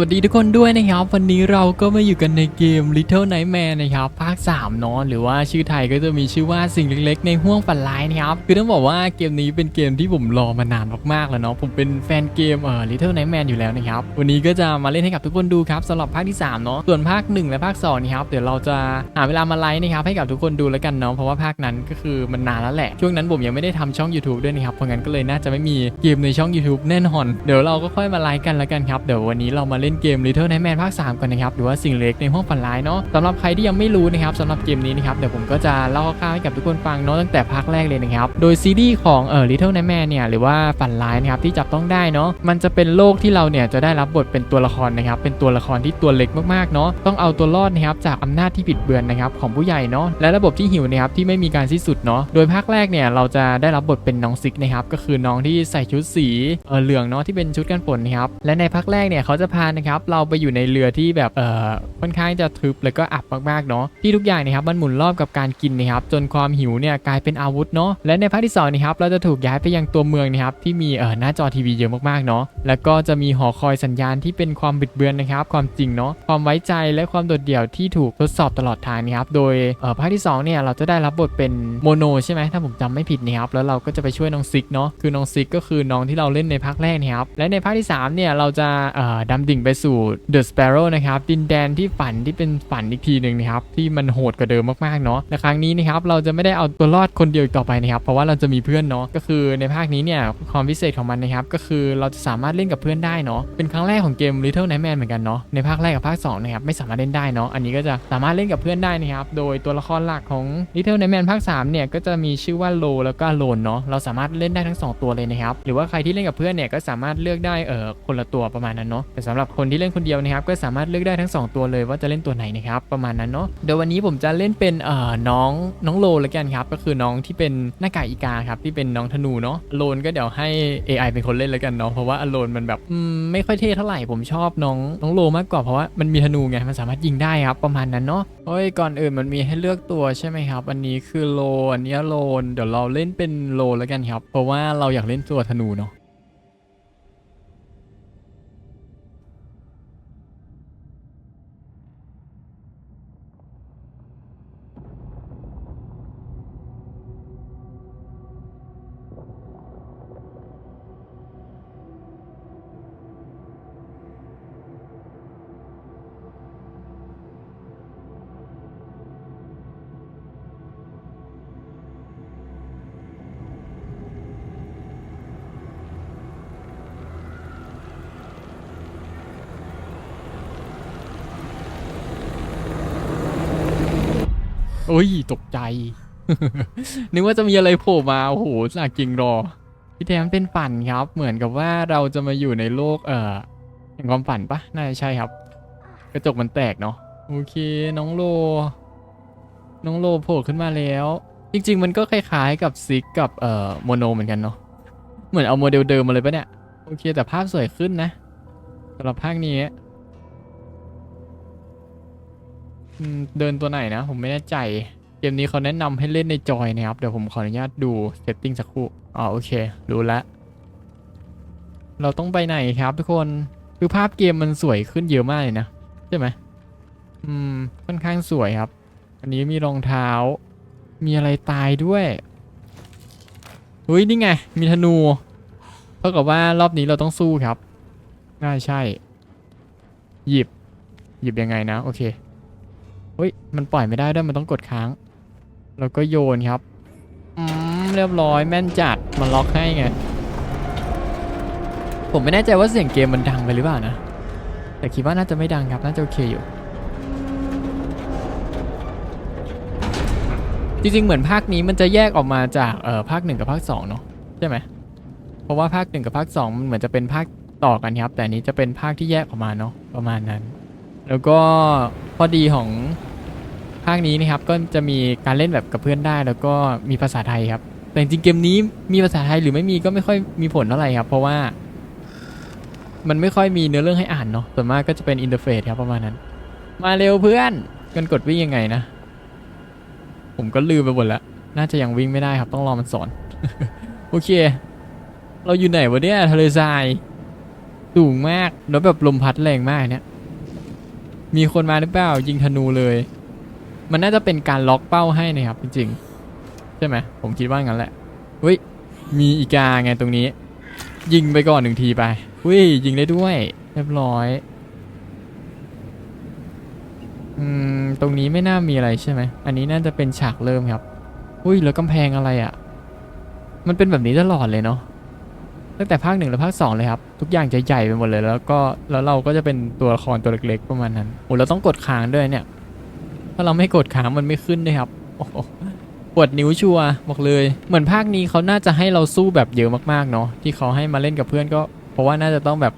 วัสดีทุกคนด้วยนะครับ วันนี้เราก็มาอยู่กันในเกม Little Nightmare นะครับภาค3เนาะหรือว่าชื่อไทยก็จะมีชื่อว่าสิ่งเล็กๆ ในห้วงฝันร้ายนะครับ คือต้องบอกว่าเกมนี้เป็นเกมที่ผมรอมานานมากๆแล้วเนาะผมเป็นแฟนเกมเอ่อ Little Nightmare อยู่แล้วนะครับ วันนี้ก็จะมาเล่นให้กับทุกคนดูครับสำหรับภาคที่3เนาะส่วนภาค 1 และภาค2นะครับเดี๋ยวเราจะหาเวลามาไลฟ์นะครับให้กับทุกคนดูแล้วกันเนาะเพราะว่าภาคนั้นก็คือมันนานแล้วแหละช่วงนั้นผมยังไม่ได้ทำช่อง YouTube ด้วยนะครับเพราะงั้นก็เลยน่าจะไม่มีเกมในช่อง YouTube แน่นอนเดี๋ยวเราก็ค่อยมาไลฟ์กันแล้วกันครับเดี๋ยววันนี้เรามาเล่นเกม Little Nightmare ภาค 3 กันนะครับ หรือว่าสิ่งเล็กในห้องฝันร้ายเนาะสำหรับใครที่ยังไม่รู้นะครับสำหรับเกมนี้นะครับเดี๋ยวผมก็จะเล่าคร่าวๆให้กับทุกคนฟังเนาะตั้งแต่ภาคแรกเลยนะครับโดยซีรีส์ของเอ่อ Little Nightmare เนี่ยหรือว่าฝันร้ายนะครับที่จับต้องได้เนาะมันจะเป็นโลกที่เราเนี่ยจะได้รับบทเป็นตัวละครนะครับเป็นตัวละครที่ตัวเล็กมากๆเนาะต้องเอาตัวรอดนะครับจากอำนาจที่บิดเบือนนะครับของผู้ใหญ่เนาะและระบบที่หิวนะครับที่ไม่มีการสิ้นสุดเนาะโดยภาคแรกเนี่ยเราจะได้รับบทเป็นน้องซิกนะครับก็คือน้องที่ใส่ชุดสีเออเหลืองเนาะที่เป็นชุดกันฝนนะครับและในภาคแรกเนี่ยเขาจะพานะครับเราไปอยู่ในเรือที่แบบเอ่อค่อนข้างจะทึบแล้วก็อับมากๆเนาะที่ทุกอย่างนะครับมันหมุนรอบกับการกินนะครับจนความหิวเนี่ยกลายเป็นอาวุธเนาะและในภาคที่สองนะครับเราจะถูกย้ายไปยังตัวเมืองนะครับที่มีเอ่อหน้าจอทีวีเยอะมากๆเนาะแล้วก็จะมีหอคอยสัญญาณที่เป็นความบิดเบือนนะครับความจริงเนาะความไว้ใจและความโดดเดี่ยวที่ถูกทดสอบตลอดทางนะครับโดยเอ่อภาคที่สองเนี่ยเราจะได้รับบทเป็นโมโนใช่ไหมถ้าผมจำไม่ผิดนะครับแล้วเราก็จะไปช่วยน้องซิกเนาะคือน้องซิกก็คือน้องที่เราเล่นในภาคแรกนะครับและในภาคที่สามเนี่ยเราจะเอ่อดำดิ่งไปสู่ The Sparrow นะครับดินแดนที่ฝันที่เป็นฝันอีกทีหนึ่งนะครับที่มันโหดกว่าเดิมมากๆเนาะและครั้งนี้นะครับเราจะไม่ได้เอาตัวรอดคนเดียวอีกต่อไปนะครับเพราะว่าเราจะมีเพื่อนเนาะก็คือในภาคนี้เนี่ยความพิเศษของมันนะครับก็คือเราจะสามารถเล่นกับเพื่อนได้เนาะเป็นครั้งแรกของเกม Little Nightmare เหมือนกันเนาะในภาคแรกกับภาค2นะครับไม่สามารถเล่นได้เนาะอันนี้ก็จะสามารถเล่นกับเพื่อนได้นะครับโดยตัวละครหลักของ Little Nightmare ภาค3เนี่ยก็จะมีชื่อว่าโลแล้วก็โลนเนาะเราสามารถเล่นได้ทั้งสองตัวเลยนะครับหรือว่าใครที่เล่นกับเพื่อนเนี่ยก็สามารถเลือกได้เออคนละตัวประมาณนั้นเนาะแต่สำหรับคนที่เล่นคนเดียวนะครับก็สามารถเลือกได้ทั้งสองตัวเลยว่าจะเล่นตัวไหนนะครับประมาณนั้นเนาะเดี๋ยววันนี้ผมจะเล่นเป็นเอ่อน้องน้องโลแล้วกันครับก็คือน้องที่เป็นหน้ากากอีกาครับที่เป็นน้องธนูเนาะโลนก็เดี๋ยวให้ AI เป็นคนเล่นแล้วกันเนาะเพราะว่าอโลนมันแบบไม่ค่อยเท่เท่าไหร่ผมชอบน้องน้องโลมากกว่าเพราะว่ามันมีธนูไงมันสามารถยิงได้ครับประมาณนั้นเนาะโอ้ยก่อนอื่นมันมีให้เลือกตัวใช่ไหมครับ อันนี้คือโลอันนี้โลนเดี๋ยวเราเล่นเป็นโลแล้วกันครับ เพราะว่าเราอยากเล่นตัวธนูเนาะ โอ้ยตกใจ นึกว่าจะมีอะไรโผล่มา โอ้โหสากจริงรอ พี่แทมเป็นฝันครับ เหมือนกับว่าเราจะมาอยู่ในโลกเอ่อแห่งความฝันปะน่าจะใช่ครับ กระจกมันแตกเนาะ โอเค น้องโล น้องโลโผล่ขึ้นมาแล้ว จริง ๆ มันก็คล้ายๆกับซิกกับเอ่อโมโนเหมือนกันเนาะ เหมือนเอาโมเดลเดิมมาเลยปะเนี่ย โอเค แต่ภาพสวยขึ้นนะสำหรับภาคนี้ เดินตัวไหนนะ ผมไม่แน่ใจ เกมนี้เขาแนะนำให้เล่นในจอยนะครับ เดี๋ยวผมขออนุญาตดูเซตติ้งสักครู่อ๋อโอเค รู้แล้วเราต้องไปไหนครับทุกคนคือภาพเกมมันสวยขึ้นเยอะมากเลยนะ ใช่ไหมอืม ค่อนข้างสวยครับ อันนี้มีรองเท้า มีอะไรตายด้วยเฮ้ยนี่ไง มีธนูเท่ากับว่ารอบนี้เราต้องสู้ครับน่าใช่ หยิบ หยิบยังไงนะ โอเค เฮ้ย มันปล่อยไม่ได้ด้วย มันต้องกดค้าง แล้วก็โยนครับ อืม เรียบร้อยแม่นจัด มันล็อกให้ไง ผมไม่แน่ใจว่าเสียงเกมมันดังไปหรือเปล่านะ แต่คิดว่าน่าจะไม่ดังครับ น่าจะโอเคอยู่ จริงๆ เหมือนภาคนี้มันจะแยกออกมาจากเอ่อภาคหนึ่งกับภาคสองเนาะใช่ไหม เพราะว่าภาคหนึ่งกับภาคสองมันเหมือนจะเป็นภาคต่อกันครับ แต่นนี้จะเป็นภาคที่แยกออกมาเนาะประมาณนั้น แล้วก็ข้อดีของ ภาคนี้นะครับก็จะมีการเล่นแบบกับเพื่อนได้ แล้วก็มีภาษาไทยครับ แต่จริงเกมนี้มีภาษาไทยหรือไม่มีก็ไม่ค่อยมีผลเท่าไหร่ครับ เพราะว่ามันไม่ค่อยมีเนื้อเรื่องให้อ่านเนาะส่วนมากก็จะเป็นอินเทอร์เฟซครับประมาณนั้น มาเร็วเพื่อนกันกดวิ่งยังไงนะ ผมก็ลืมไปหมดแล้ว น่าจะยังวิ่งไม่ได้ครับ ต้องรอมันสอน โอเค เราอยู่ไหนวะเนี่ยทะเลทรายสูงมากแล้วแบบลมพัดแรงมากเนี่ยมีคนมาหรือเปล่ายิงธนูเลย มันน่าจะเป็นการล็อกเป้าให้นะครับจริงๆใช่ไหมผมคิดว่างั้นแหละเฮ้ยมีอีกาไงตรงนี้ ยิงไปก่อนหนึ่งทีไปอุ้ยยิงได้ด้วยเรียบร้อยอืมตรงนี้ไม่น่ามีอะไรใช่ไหมอันนี้น่าจะเป็นฉากเริ่มครับอุ้ยแล้วกำแพงอะไรอะ่ะ มันเป็นแบบนี้ตลอดเลยเนาะตั้งแต่ภาคหนึ่งและภาคสองเลยครับ ทุกอย่างจะใหญ่ไปหมดเลยแล้วก็แล้วเราก็จะเป็นตัวละครตัวเล็กๆประมาณนั้นโอ้เราต้องกดค้างด้วยเนี่ย ถ้าเราไม่กดค้างมันไม่ขึ้นด้วยครับโอ้โหปวดนิ้วชัวบอกเลย เหมือนภาคนี้เขาน่าจะให้เราสู้แบบเยอะมากๆเนาะที่เขาให้มาเล่นกับเพื่อนก็ เพราะว่าน่าจะต้องแบบ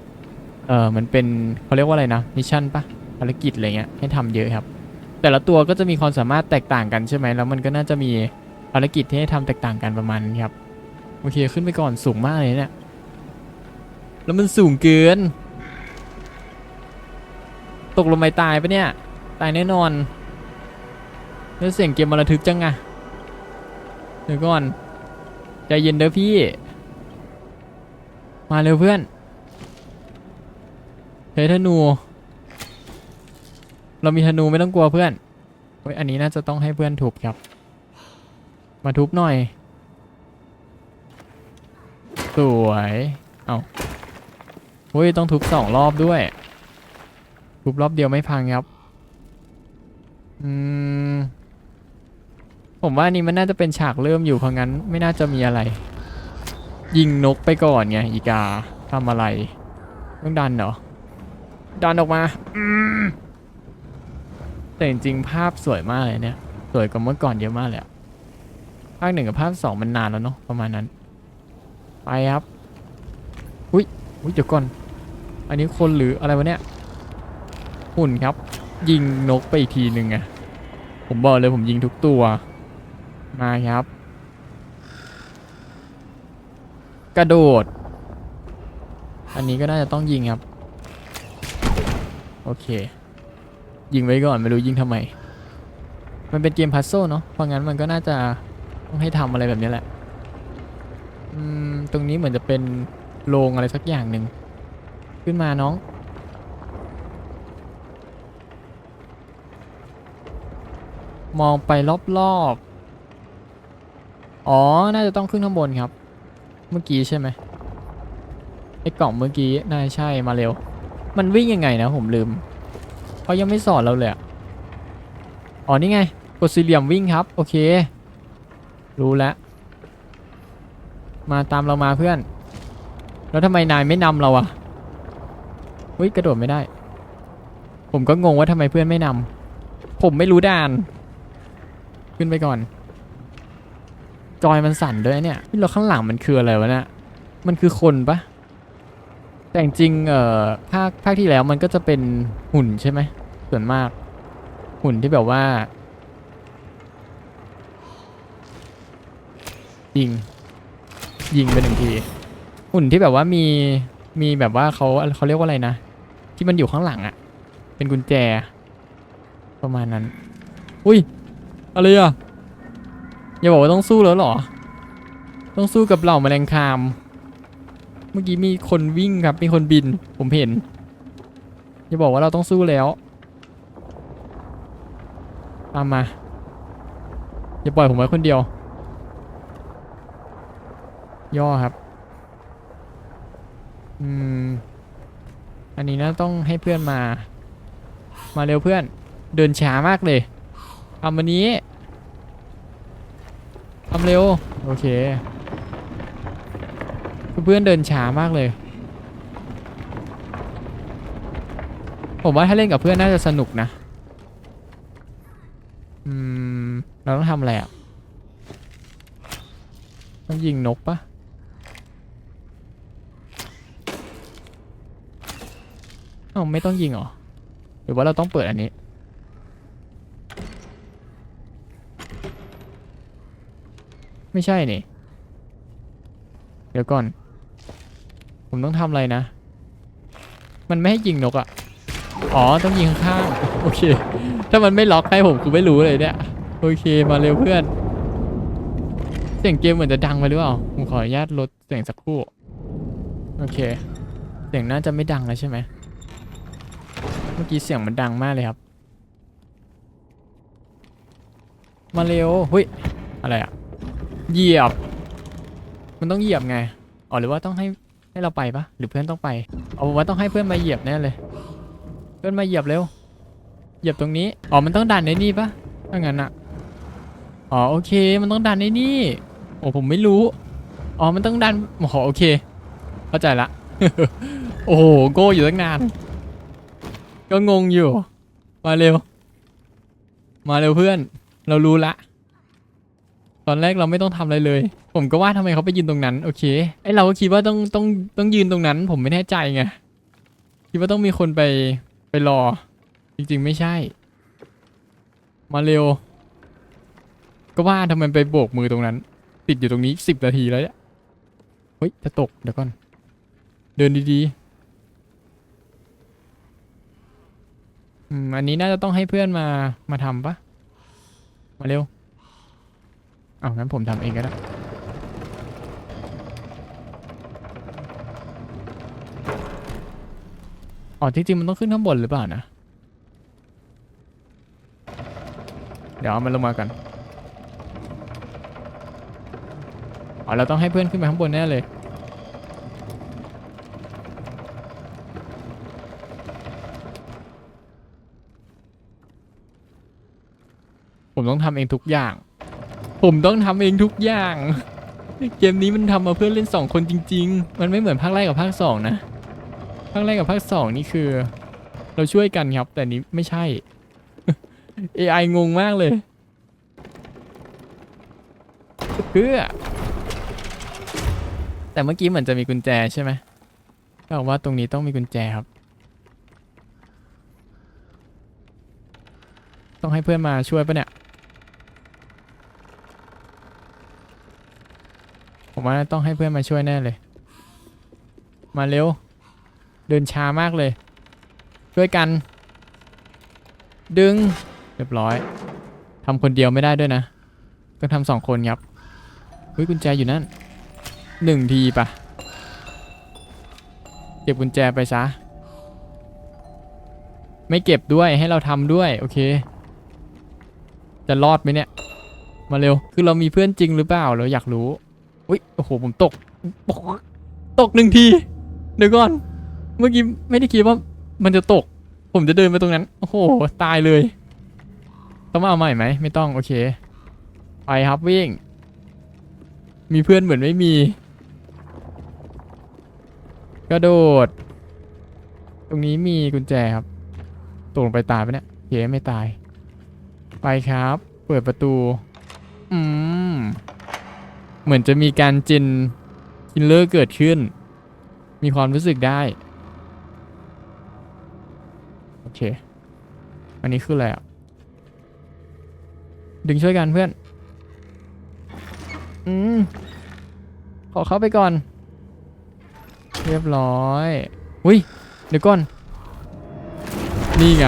เออมันเป็นเขาเรียกว่าอะไรนะมิชชั่นปะภารกิจอะไรเงี้ยให้ทำเยอะครับ แต่ละตัวก็จะมีความสามารถแตกต่างกันใช่ไหมแล้วมันก็น่าจะมีภารกิจที่ให้ทำแตกต่างกันประมาณนี้ครับโอเคขึ้นไปก่อนสูงมากเลยเนี่ยแล้วมันสูงเกิน ตกลงไปตายปะเนี่ย ตายแน่นอน แล้วเสียงเกมมันระทึกจังอะเดี๋ยวก่อน ใจเย็นเด้อพี่ มาเร็วเพื่อนเฮ้ยธนู เรามีธนูไม่ต้องกลัวเพื่อนเฮ้ยอันนี้น่าจะต้องให้เพื่อนทุบครับ มาทุบหน่อย สวย เอาเฮ้ยต้องทุบสองรอบด้วย ทุบรอบเดียวไม่พังครับ อืม ผมว่านี่มันน่าจะเป็นฉากเริ่มอยู่เพราะงั้นไม่น่าจะมีอะไร ยิงนกไปก่อนไงอีกาทำอะไรต้องดันเหรอดันออกมาแต่จริงๆภาพสวยมากเลยเนี่ย สวยกว่าเมื่อก่อนเยอะมากเลยภาคหนึ่งกับภาคสองมันนานแล้วเนาะประมาณนั้น ไปครับอุ้ยอุ้ยเดี๋ยวก่อน อันนี้คนหรืออะไรวะเนี่ยหุ่นครับ ยิงนกไปอีกทีหนึ่งอะผมบอกเลยผมยิงทุกตัว มาครับ กระโดด อันนี้ก็น่าจะต้องยิงครับ โอเค ยิงไว้ก่อนไม่รู้ยิงทำไม มันเป็นเกมพัซโซเนาะเพราะงั้นมันก็น่าจะต้องให้ทำอะไรแบบนี้แหละอืมตรงนี้เหมือนจะเป็นโรงอะไรสักอย่างหนึ่ง ขึ้นมาน้อง มองไปรอบๆ อ๋อ น่าจะต้องขึ้นข้างบนครับ เมื่อกี้ใช่ไหมไอ้กล่องเมื่อกี้น่าใช่มาเร็ว มันวิ่งยังไงนะผมลืมเขายังไม่สอนเราเลยอะอ๋อนี่ไงกดสี่เหลี่ยมวิ่งครับ โอเค รู้แล้ว มาตามเรามาเพื่อน แล้วทำไมนายไม่นำเราอะเฮ้ยกระโดดไม่ได้ ผมก็งงว่าทำไมเพื่อนไม่นำผมไม่รู้ด่าน ขึ้นไปก่อน จอยมันสั่นด้วยเนี่ยนี่เราข้างหลังมันคืออะไรวะเนี่ยมันคือคนปะแต่จริงเอ่อภาคภาคที่แล้วมันก็จะเป็นหุ่นใช่ไหมส่วนมาก หุ่นที่แบบว่ายิง ยิงไปหนึ่งที หุ่นที่แบบว่ามีมีแบบว่าเขาเขาเรียกว่าอะไรนะ ที่มันอยู่ข้างหลังอะเป็นกุญแจ ประมาณนั้น อุ้ย อะไรอะ อย่าบอกว่าต้องสู้แล้วหรอ ต้องสู้กับเหล่าแมลงคาม เมื่อกี้มีคนวิ่งครับ มีคนบิน ผมเห็น อย่าบอกว่าเราต้องสู้แล้ว ตามมา อย่าปล่อยผมไว้คนเดียว ย่อครับ อืม อันนี้นะต้องให้เพื่อนมา มาเร็วเพื่อน เดินช้ามากเลยทำวันนี้ ทำเร็ว โอเค เพื่อนเดินช้ามากเลย ผมว่าถ้าเล่นกับเพื่อนน่าจะสนุกนะ อืม เราต้องทำอะไรอะ ต้องยิงนกปะเอ้าไม่ต้องยิงหรอ หรือว่าเราต้องเปิดอันนี้ ไม่ใช่นี่ เดี๋ยวก่อน ผมต้องทำอะไรนะ มันไม่ให้ยิงนกอะ่ะ อ๋อ ต้องยิงข้างๆโอเค ถ้ามันไม่ล็อกให้ผมคือไม่รู้เลยเนี่ย โอเค มาเร็วเพื่อน เสียงเกมเหมือนจะดังไปหรือเปล่า ผมขออนุญาตลดเสียงสักครู่ โอเค เสียงน่าจะไม่ดังแล้วใช่ไหม เมื่อกี้เสียงมันดังมากเลยครับ มาเร็วเฮ้ย อะไรอะ เหยียบ มันต้องเหยียบไงอ๋อหรือว่าต้องให้ให้เราไปปะหรือเพื่อนต้องไปเอาว่าต้องให้เพื่อนมาเหยียบแน่เลย เพื่อนมาเหยียบเร็ว เหยียบตรงนี้อ๋อมันต้องดันในนี่ปะถ้างั้นอะอ๋อโอเค มันต้องดันในนี่โอ้ผมไม่รู้อ๋อมันต้องดันอ๋อโอเค เข้าใจละโอ้โหโก้อยู่ตั้งนาน ก็งงอยู่ มาเร็ว มาเร็วเพื่อน เรารู้ละ ตอนแรกเราไม่ต้องทำอะไรเลย ผมก็ว่าทำไมเขาไปยืนตรงนั้น โอเคไอเราก็คิดว่าต้องต้องต้องยืนตรงนั้น ผมไม่แน่ใจไงคิดว่าต้องมีคนไปไปรอ จริง ๆ ไม่ใช่ มาเร็ว ก็ว่าทำไมไปโบกมือตรงนั้น ติดอยู่ตรงนี้สิบนาทีแล้วเนี่ยเฮ้ยจะตกเดี๋ยวก่อน เดินดีๆอืมอันนี้น่าจะต้องให้เพื่อนมามาทำปะมาเร็ว เอางั้นผมทำเองก็ได้อ๋อที่จริงมันต้องขึ้นข้างบนหรือเปล่านะ เดี๋ยวเอามันลงมากันอ๋อเราต้องให้เพื่อนขึ้นไปข้างบนแน่เลยผมต้องทำเองทุกอย่าง ผมต้องทำเองทุกอย่าง เกมนี้มันทำมาเพื่อเล่นสองคนจริง ๆ มันไม่เหมือนภาคแรกกับภาคสองนะ ภาคแรกกับภาคสองนี่คือ เราช่วยกันครับ แต่นี้ไม่ใช่ AI งงมากเลยเพื่อแต่เมื่อกี้เหมือนจะมีกุญแจใช่ไหมก็บอกว่าตรงนี้ต้องมีกุญแจครับ ต้องให้เพื่อนมาช่วยปะเนี่ย ผมว่าต้องให้เพื่อนมาช่วยแน่เลย มาเร็ว เดินช้ามากเลย ช่วยกัน ดึง เรียบร้อยทำคนเดียวไม่ได้ด้วยนะ ต้องทำสองคนครับเฮ้ยกุญแจอยู่นั่นหนึ่งทีปะเก็บกุญแจไปซะ ไม่เก็บด้วยให้เราทำด้วย โอเค จะรอดไหมเนี่ย มาเร็ว คือเรามีเพื่อนจริงหรือเปล่าเราอยากรู้ อุ้ย โอ้โห ผมตก ตกหนึ่งที เดี๋ยวก่อน เมื่อกี้ไม่ได้คิดว่ามันจะตก ผมจะเดินไปตรงนั้น โอ้โห ตายเลย ต้องมาเอาใหม่ไหม ไม่ต้อง โอเค ไปครับวิ่ง มีเพื่อนเหมือนไม่มี กระโดด ตรงนี้มีกุญแจครับ ตกลงไปตายไปะเนี่ยโอเคไม่ตาย ไปครับ เปิดประตู อืม เหมือนจะมีการจินคินเลอร์เกิดขึ้น มีความรู้สึกได้ โอเค อันนี้คืออะไรอะ ดึงช่วยกันเพื่อน อืม ขอเข้าไปก่อน เรียบร้อย อุ้ย เดี๋ยวก่อน นี่ไง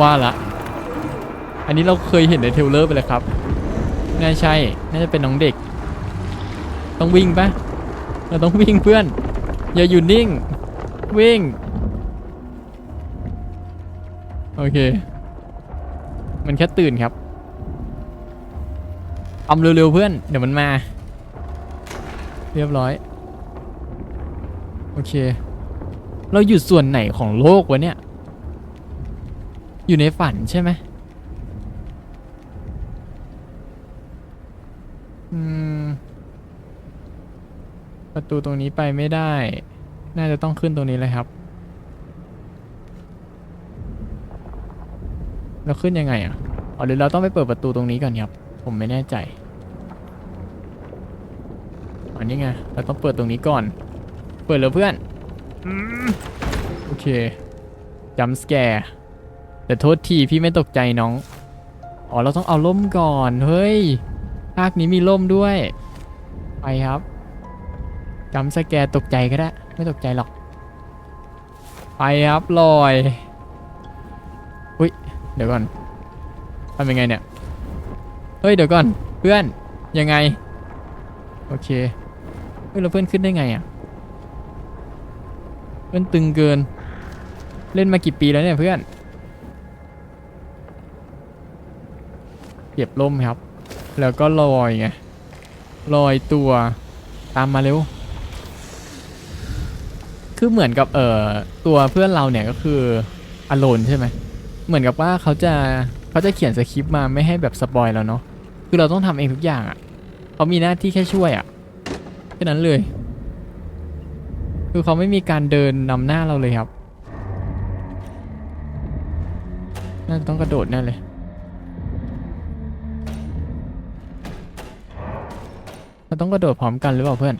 ว่าละ อันนี้เราเคยเห็นในเทลเลอร์ไปเลยครับ น่าใช่ น่าจะเป็นน้องเด็ก ต้องวิ่งปะเราต้องวิ่งเพื่อน อย่าอยู่นิ่ง วิ่ง โอเค มันแค่ตื่นครับทำเร็วๆเพื่อน เดี๋ยวมันมา เรียบร้อย โอเค เราอยู่ส่วนไหนของโลกวะเนี่ย อยู่ในฝันใช่ไหมอืม ประตูตรงนี้ไปไม่ได้ น่าจะต้องขึ้นตรงนี้เลยครับ เราขึ้นยังไงอะอ๋อหรือเราต้องไปเปิดประตูตรงนี้ก่อนครับ ผมไม่แน่ใจอันนี้ไง เราต้องเปิดตรงนี้ก่อน เปิดแล้วเพื่อน โอเคจัมสแกร์แต่โทษทีพี่ไม่ตกใจน้อง อ๋อ เราต้องเอาล่มก่อน เฮ้ยภาคนี้มีล่มด้วย ไปครับ จัมสแกตกใจก็ได้ ไม่ตกใจหรอก ไปครับลอยอุ้ยเดี๋ยวก่อนทำยังไงเนี่ย เฮ้ยเดี๋ยวก่อนเพื่อนยังไง โอเคเฮ้ยเราเพื่อนขึ้นได้ไงอะเพื่อนตึงเกิน เล่นมากี่ปีแล้วเนี่ยเพื่อนเก็บล่มครับ แล้วก็ลอยไงลอยตัวตามมาเร็ว คือเหมือนกับเอ่อตัวเพื่อนเราเนี่ยก็คืออโลนใช่ไหมเหมือนกับว่าเขาจะเขาจะเขียนสคริปต์มาไม่ให้แบบสปอยเราเนาะคือเราต้องทำเองทุกอย่างอะ่ะเขามีหน้าที่แค่ช่วยอะ่ะแค่นั้นเลย คือเขาไม่มีการเดินนำหน้าเราเลยครับน่าจะต้องกระโดดแน่เลยเราต้องกระโดดพร้อมกันหรือเปล่าเพื่อน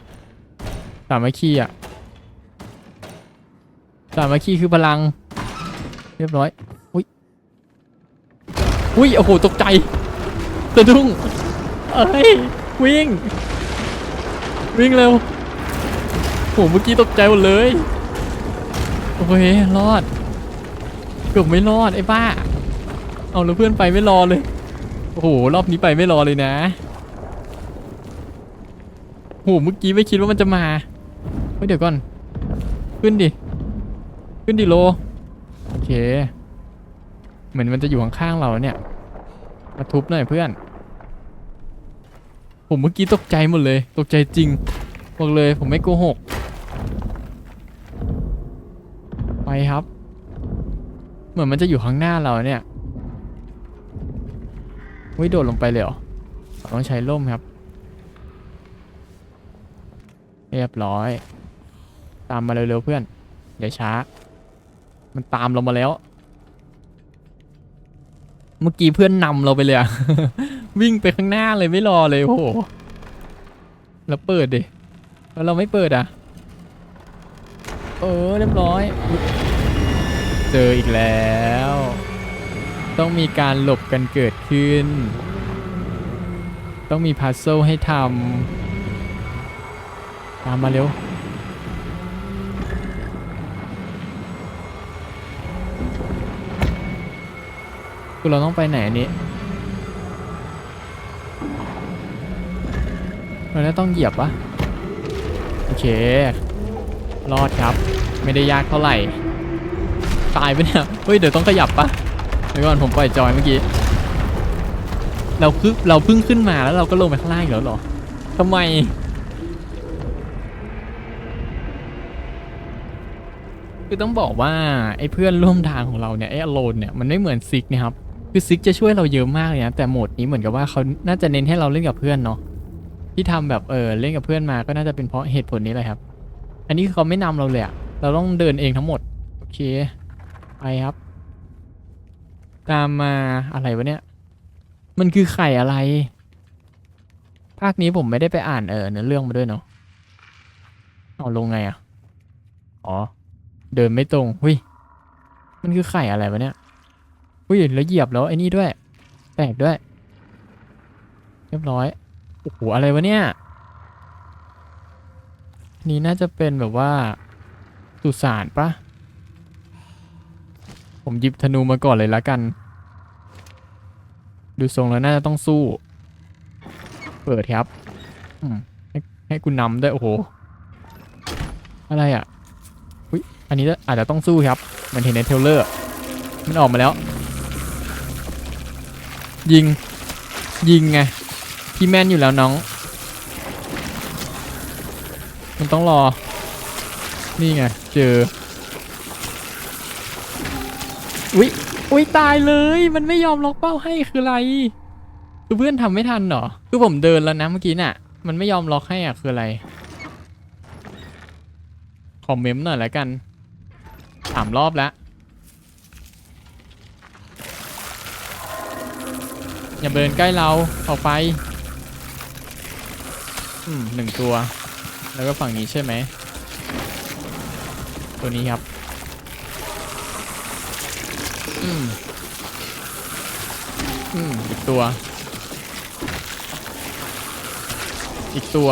สามัคคีอะ สามัคคีคือพลัง เรียบร้อย อุ้ย อุ้ย โอ้โห ตกใจสะดุ้งเอ้ย วิ่ง วิ่งเร็วโหเมื่อกี้ตกใจหมดเลย โอเค รอด เกือบไม่รอด ไอ้บ้า เอาแล้วเพื่อนไปไม่รอเลย โอ้โห รอบนี้ไปไม่รอเลยนะโหเมื่อกี้ไม่คิดว่ามันจะมาเฮ้ยเดี๋ยวก่อน ขึ้นดิ ขึ้นดิโล โอเค เหมือนมันจะอยู่ข้างๆเราเนี่ย มาทุบหน่อยเพื่อน ผมเมื่อกี้ตกใจหมดเลย ตกใจจริง บอกเลยผมไม่โกหก ไปครับ เหมือนมันจะอยู่ข้างหน้าเราเนี่ยวิโดดลงไปเลยเหรอต้องใช้ร่มครับ เรียบร้อย ตามมาเร็วๆเพื่อนเดี๋ยวช้า มันตามเรามาแล้ว เมื่อกี้เพื่อนนำเราไปเลยอะ วิ่งไปข้างหน้าเลยไม่รอเลยโอ้โหแล้วเปิดดิแล้วเราไม่เปิดอะ เออเรียบร้อย เจออีกแล้ว ต้องมีการหลบกันเกิดขึ้น ต้องมีพัซเซิลให้ทำตามมาเร็ว คือเราต้องไปไหนอันนี้ เราน่าต้องเหยียบปะโอเค รอดครับ ไม่ได้ยากเท่าไหร่ ตายไปะเนี่ย เฮ้ย เดี๋ยวต้องขยับปะเดี๋ยวก่อนผมปล่อยจอยเมื่อกี้ เราคือเราเพิ่งขึ้นมาแล้วเราก็ลงไปข้างล่างอีกแล้วหรอทำไมคือต้องบอกว่าไอ้เพื่อนร่วมทางของเราเนี่ยไอ้อโลนเนี่ยมันไม่เหมือนซิกนะครับ คือซิกจะช่วยเราเยอะมากเลยนะแต่โหมดนี้เหมือนกับว่าเขาน่าจะเน้นให้เราเล่นกับเพื่อนเนาะที่ทำแบบเออเล่นกับเพื่อนมาก็น่าจะเป็นเพราะเหตุผลนี้เลยครับ อันนี้เขาไม่นำเราเลยอะเราต้องเดินเองทั้งหมดโอเคไปครับ ตามมาอะไรวะเนี่ย มันคือไข่อะไร ภาคนี้ผมไม่ได้ไปอ่านเออเนื้อเรื่องมาด้วยเนาะเอาลงไงอะอ๋อ เดินไม่ตรงหุยมันคือไข่อะไรวะเนี่ย หุยแล้วเหยียบแล้วไอ้นี่ด้วย แตกด้วย เรียบร้อย โอ้โห อะไรวะเนี่ย นี่น่าจะเป็นแบบว่าสุสานปะผมหยิบธนูมาก่อนเลยละกัน ดูทรงแล้วน่าจะต้องสู้ เปิดครับให้ให้คุณนำด้วยโอ้โห อะไรอะอันนี้อาจจะต้องสู้ครับ มันเห็นในเทรลเลอร์ มันออกมาแล้ว ยิง ยิงไง พี่แม่นอยู่แล้วน้อง มันต้องรอ นี่ไง เจอ อุ๊ย อุ๊ย ตายเลย มันไม่ยอมล็อกเป้าให้คืออะไรคือเพื่อนทำไม่ทันเหรอ คือผมเดินแล้วนะเมื่อกี้น่ะ มันไม่ยอมล็อกให้อะคืออะไร คอมเมนต์หน่อยแล้วกันสามรอบแล้ว อย่าเดินใกล้เราออกไปอืมหนึ่งตัว แล้วก็ฝั่งนี้ใช่ไหม ตัวนี้ครับ อืมอืมอีกตัว อีกตัว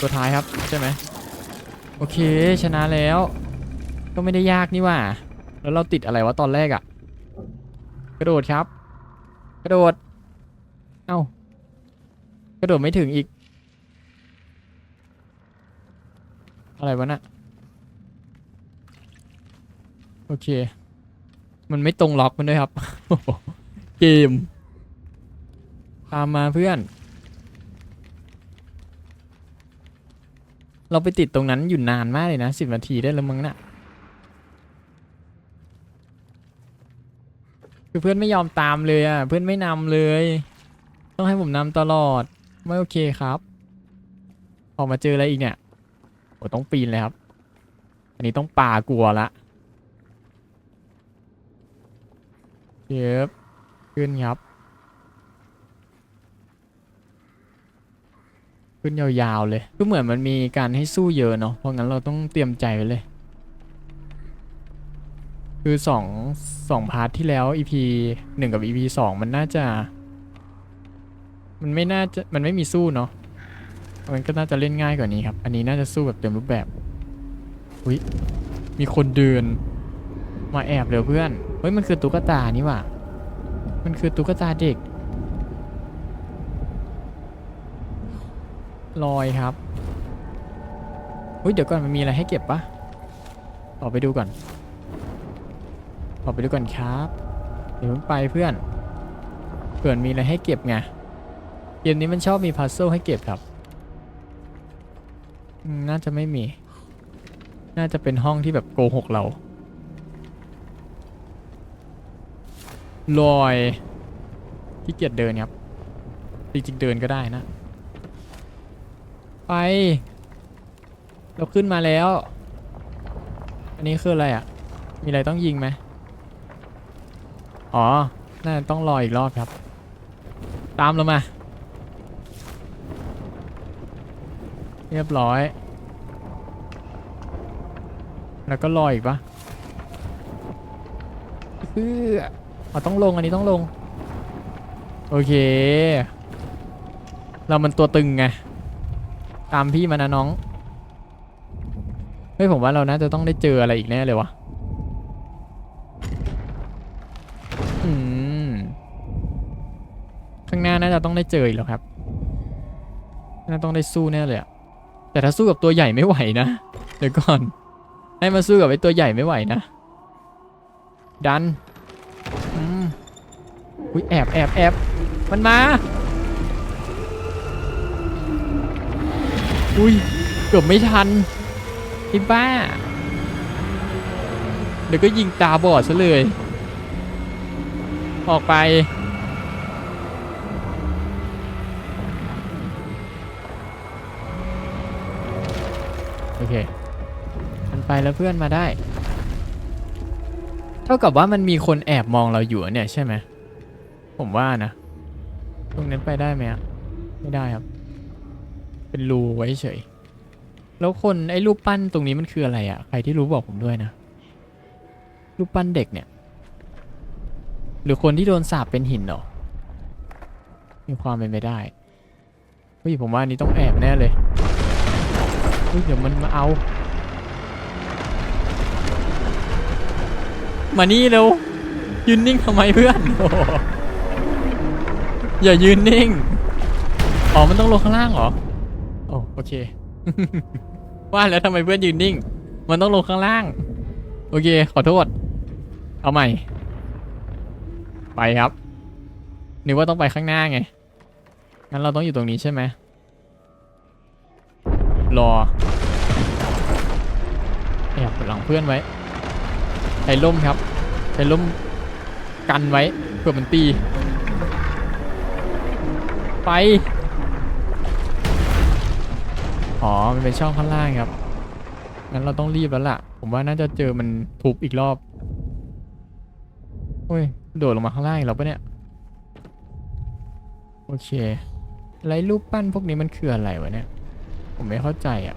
ตัวท้ายครับใช่ไหมโอเคชนะแล้ว ก็ไม่ได้ยากนี่ว่า แล้วเราติดอะไรวะตอนแรกอะ่ะกระโดดครับ กระโดด เอ้ากระโดดไม่ถึงอีก อะไรวะน่ะโอเค มันไม่ตรงล็อกมันด้วยครับ เกม ตามมาเพื่อน เราไปติดตรงนั้นอยู่นานมากเลยนะสิบนาทีได้แล้วมั้งน่ะ คือเพื่อนไม่ยอมตามเลยอะ เพื่อนไม่นำเลย ต้องให้ผมนำตลอด ไม่โอเคครับ ออกมาเจออะไรอีกเนี่ยโอ้ต้องปีนเลยครับ อันนี้ต้องป่ากลัวละเย็บขึ้นครับ ขึ้นยาวๆเลยคือเหมือนมันมีการให้สู้เยอะเนาะ เพราะงั้นเราต้องเตรียมใจไว้เลย คือสองสองพาร์ทที่แล้ว EP หนึ่งกับ EP สองมันน่าจะ มันไม่น่าจะ มันไม่มีสู้เนาะมันก็น่าจะเล่นง่ายกว่านี้ครับ อันนี้น่าจะสู้แบบเต็มรูปแบบอุ้ยมีคนเดิน มาแอบเร็วเพื่อน เฮ้ยมันคือตุ๊กตานี่ว่ามันคือตุ๊กตาเด็ก ลอยครับอุ้ยเดี๋ยวก่อนมันมีอะไรให้เก็บปะออกไปดูก่อน ออกไปดูก่อนครับเดี๋ยวไปเพื่อนเผื่อมีอะไรให้เก็บไงเกมนี้มันชอบมีพัซเซิลให้เก็บครับน่าจะไม่มี น่าจะเป็นห้องที่แบบโกหกเราลอยขี้เกียจเดินครับ จริงๆเดินก็ได้นะ ไป เราขึ้นมาแล้ว อันนี้คืออะไรอะ มีอะไรต้องยิงไหม อ๋อ น่าจะต้องรออีกรอบครับ ตามเรามา เรียบร้อย แล้วก็รออีกปะเพื่ออ๋อต้องลงอันนี้ต้องลง โอเค เรามันตัวตึงไง ตามพี่มานะน้อง เฮ้ยผมว่าเราน่าจะต้องได้เจออะไรอีกแน่เลยวะอื ต้องได้เจออีกแล้วครับน่าต้องได้สู้แน่เลยอะแต่ถ้าสู้กับตัวใหญ่ไม่ไหวนะเดี๋ยวก่อน ให้มาสู้กับไอ้ตัวใหญ่ไม่ไหวนะ ดันอืมอุ้ยแอบแอบแอบมันมา อุ้ยเกือบไม่ทันไอ้บ้า เดี๋ยวก็ยิงตาบอดซะเลย ออกไป แล้วเพื่อนมาได้ เท่ากับว่ามันมีคนแอบมองเราอยู่เนี่ยใช่ไหมผมว่านะ ตรงนั้นไปได้ไหมอะไม่ได้ครับ เป็นรูไว้เฉย แล้วคนไอ้รูปปั้นตรงนี้มันคืออะไรอะใครที่รู้บอกผมด้วยนะ รูปปั้นเด็กเนี่ย หรือคนที่โดนสาปเป็นหินเหรอ มีความเป็นไปได้เฮ้ยผมว่านนี้ต้องแอบแน่เลยเฮ้ยเดี๋ยวมันมาเอา มานี่เร็ว ยืนนิ่งทำไมเพื่อนโอ้โหอย่ายืนนิ่ง อ๋อ มันต้องลงข้างล่างเหรอ โอ้โอเค ว่าแล้วทำไมเพื่อนยืนนิ่ง มันต้องลงข้างล่าง โอเค ขอโทษ เอาใหม่ ไปครับนึกว่าต้องไปข้างหน้าไง งั้นเราต้องอยู่ตรงนี้ใช่ไหม รอแอบหลังเพื่อนไว้ ใช้ล่มครับ ใช้ล่มกันไว้เพื่อมันตี ไป อ๋อ มันเป็นช่องข้างล่างครับ งั้นเราต้องรีบแล้วล่ะ ผมว่าน่าจะเจอมันทุบอีกรอบโอ้ย โดดลงมาข้างล่างอีกแล้วปะเนี่ย โอเคไรรูปปั้นพวกนี้มันคืออะไรวะเนี่ย ผมไม่เข้าใจอะ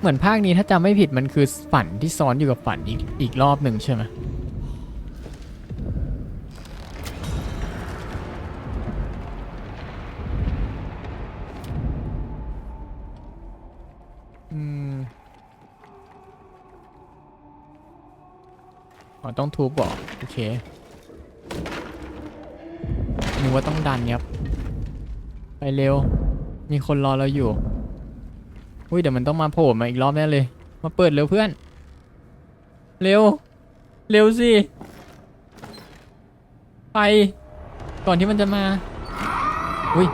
เหมือนภาคนี้ถ้าจำไม่ผิดมันคือฝันที่ซ้อนอยู่กับฝันอีกอีกรอบหนึ่งใช่ไหมอ๋อต้องทูบบอกโอเคนึกว่าต้องดันครับ ไปเร็ว มีคนรอเราอยู่ อุ้ยเดี๋ยวมันต้องมาโผล่มาอีกรอบแน่เลย มาเปิดเร็วเพื่อน เร็ว เร็วสิ ไป ก่อนที่มันจะมา อุ้ย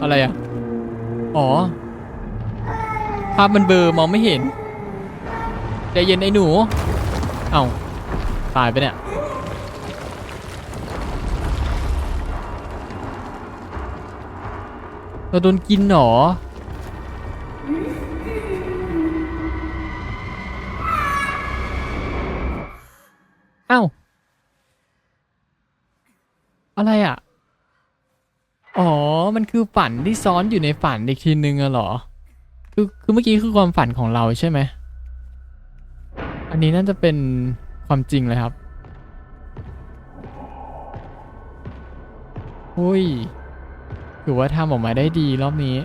อะไรอะ อ๋อ ภาพมันเบลอร์มองไม่เห็นใจเย็นไอ้หนู เอ้า ตายไปเนี่ยเราโดนกินเหรอ อะไรอะ อ๋อ มันคือฝันที่ซ้อนอยู่ในฝันอีกทีนึงอะเหรอ คือคือเมื่อกี้คือความฝันของเราใช่ไหม อันนี้น่าจะเป็นความจริงเลยครับอุ้ยถือว่าทำออกมาได้ดีรอบนี้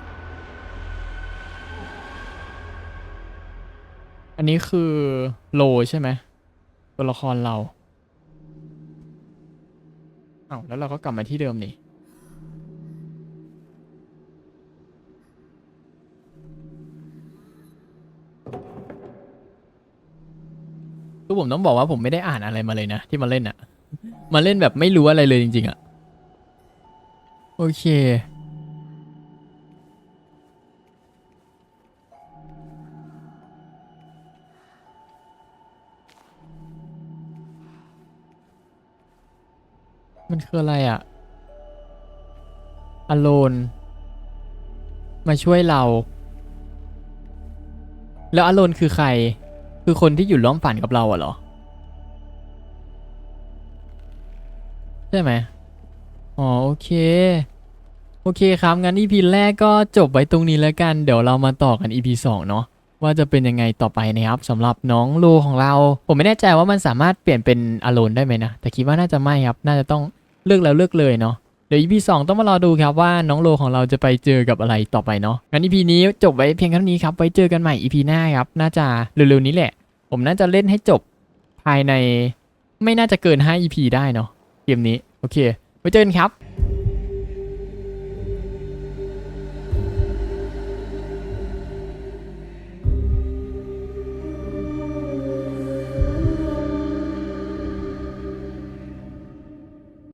อันนี้คือโลใช่ไหมตัวละครเรา อ้าวแล้วเราก็กลับมาที่เดิมนี่คือผมต้องบอกว่าผมไม่ได้อ่านอะไรมาเลยนะ ที่มาเล่นอะมาเล่นแบบไม่รู้อะไรเลยจริง ๆอะโอเค มันคืออะไรอะอโลนมาช่วยเรา แล้วอโลนคือใคร คือคนที่อยู่ร่วมฝันกับเราอะเหรอ ใช่ไหมอ๋อโอเค โอเคครับ งั้น EP แรกก็จบไว้ตรงนี้แล้วกัน เดี๋ยวเรามาต่อกัน EP 2 เนาะว่าจะเป็นยังไงต่อไปนะครับสำหรับน้องโลของเรา ผมไม่แน่ใจว่ามันสามารถเปลี่ยนเป็นอโลนได้ไหมนะ แต่คิดว่าน่าจะไม่ครับ น่าจะต้อง เลือกแล้วเลือกเลยเนาะเดี๋ยว EP 2 ต้องมารอดูครับว่าน้องโลของเราจะไปเจอกับอะไรต่อไปเนาะงั้น EP นี้จบไว้เพียงเท่านี้ครับไว้เจอกันใหม่ EP หน้าครับน่าจะเร็วๆนี้แหละ ผมน่าจะเล่นให้จบภายใน ไม่น่าจะเกิน 5 EP ได้เนาะเกมนี้โอเคไว้เจอกันครับ